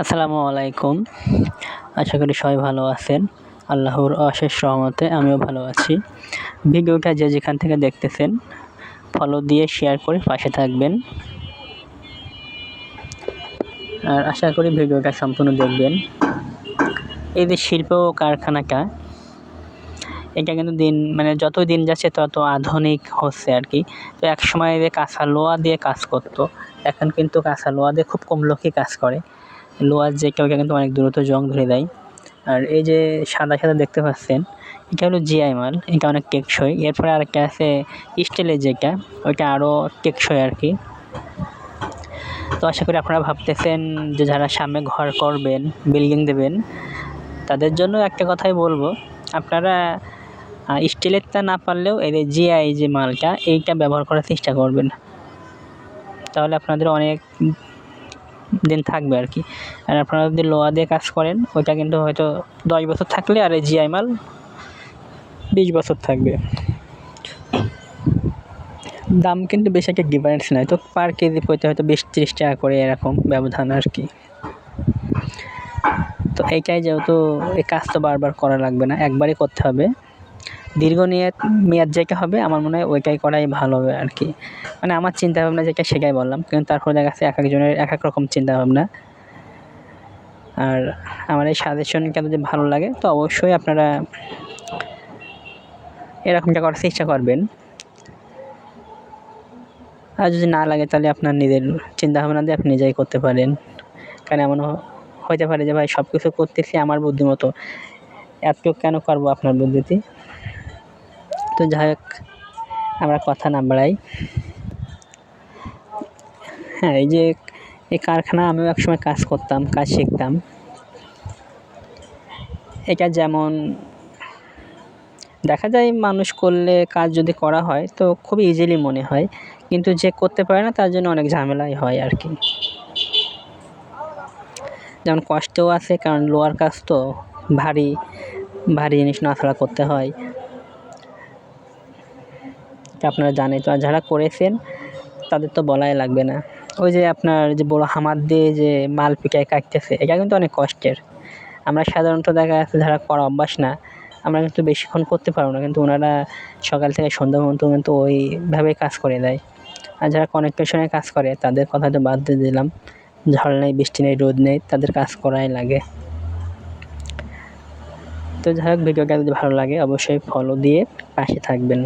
আসসালামু আলাইকুম। আশা করি সবাই ভালো আছেন। আল্লাহর অশেষ রহমতে আমিও ভালো আছি। ভিডিওটা যে যেখান থেকে দেখতেছেন ফলো দিয়ে শেয়ার করে পাশে থাকবেন। আর আশা করি ভিডিওটা সম্পূর্ণ দেখবেন। এই যে শিল্প কারখানাটা, এটা কিন্তু দিন মানে যত দিন যাচ্ছে তত আধুনিক হচ্ছে আর কি। তো এক সময় যে কাঁচা লোহা দিয়ে কাজ করতো, এখন কিন্তু কাঁচা লোহা দিয়ে খুব কম লোকই কাজ করে। লোহার যে ওইটা কিন্তু অনেক দ্রুত জং ধরে দেয়। আর এই যে সাদা সাদা দেখতে পাচ্ছেন, এটা হলো জিআই মাল, এটা অনেক টেকসই। এরপরে আরেকটা আছে স্টিলের যেটা ওইটা আরও টেকসই আর কি। তো আশা করি আপনারা ভাবতেছেন যে যারা সামনে ঘর করবেন, বিল্ডিং দেবেন, তাদের জন্য একটা কথাই বলব, আপনারা স্টিলেরটা না পারলেও এই যে জিআই যে মালটা, এইটা ব্যবহার করার চেষ্টা করবেন। তাহলে আপনাদের অনেক দিন থাকবে আর কি। আর আপনারা যদি লোহা দিয়ে কাজ করেন, ওইটা কিন্তু হয়তো দশ বছর থাকলে আর এই জিআই মাল বিশ বছর থাকবে। দাম কিন্তু বেশি একটা ডিফারেন্স নাই। তো পার কেজি পড়তে হয়তো বিশ তিরিশ টাকা করে এরকম ব্যবধান আর কি। তো এইটাই যেহেতু এই কাজ তো বারবার করা লাগবে না, একবারই করতে হবে। দীর্ঘ মেয়াদ মেয়াদ যেটা হবে, আমার মনে হয় ওইটাই করাই ভালো হবে আর কি মানে আমার চিন্তাভাবনা যেটা সেটাই বললাম, কিন্তু তারপর দেখা যাচ্ছে এক একজনের এক এক রকম চিন্তাভাবনা। আর আমার এই সাজেশনটা যদি ভালো লাগে, তো অবশ্যই আপনারা এরকমটা করার চেষ্টা করবেন। আর যদি না লাগে, তাহলে আপনার নিজের চিন্তা ভাবনা দিয়ে আপনি নিজেই করতে পারেন। কারণ এমন হইতে পারে যে, ভাই সব কিছু করতেছি আমার বুদ্ধিমতো। এত কেন করব আপনার বুদ্ধিতে? তো যাই হোক, আমরা কথা না বাড়াই। হ্যাঁ এই যে এই কারখানা আমিও একসময় কাজ করতাম, কাজ শিখতাম। এটা যেমন দেখা যায় মানুষ করলে কাজ যদি করা হয়, তো খুব ইজিলি মনে হয়। কিন্তু যে করতে পারে না, তার জন্য অনেক ঝামেলাই হয় আর কি। যেমন কষ্টও আছে, কারণ লোয়ার কাজ তো ভারী ভারী জিনিস নাড়াচাড়া করতে হয়। আপনারা জানেন। তো আর যারা করেছেন, তাদের তো বলাই লাগবে না। ওই যে আপনার যে বড় হামার দিয়ে যে মাল পিটায় কাটতেছে, এটা কিন্তু অনেক কষ্টের। আমরা সাধারণত দেখা যাচ্ছে যারা করা অভ্যাস না, আমরা কিন্তু বেশিক্ষণ করতে পারব না। কিন্তু ওনারা সকাল থেকে সন্ধ্যা পর্যন্ত কিন্তু ওইভাবে কাজ করে দেয়। আর যারা কনেকশনে কাজ করে, তাদের কথা তো বাদ দিয়ে দিলাম। ঝড় নেই, বৃষ্টি নেই, রোদ নেই, তাদের কাজ করাই লাগে। তো যাই হোক, ভিডিওটা যদি ভালো লাগে, অবশ্যই ফলো দিয়ে পাশে থাকবেন।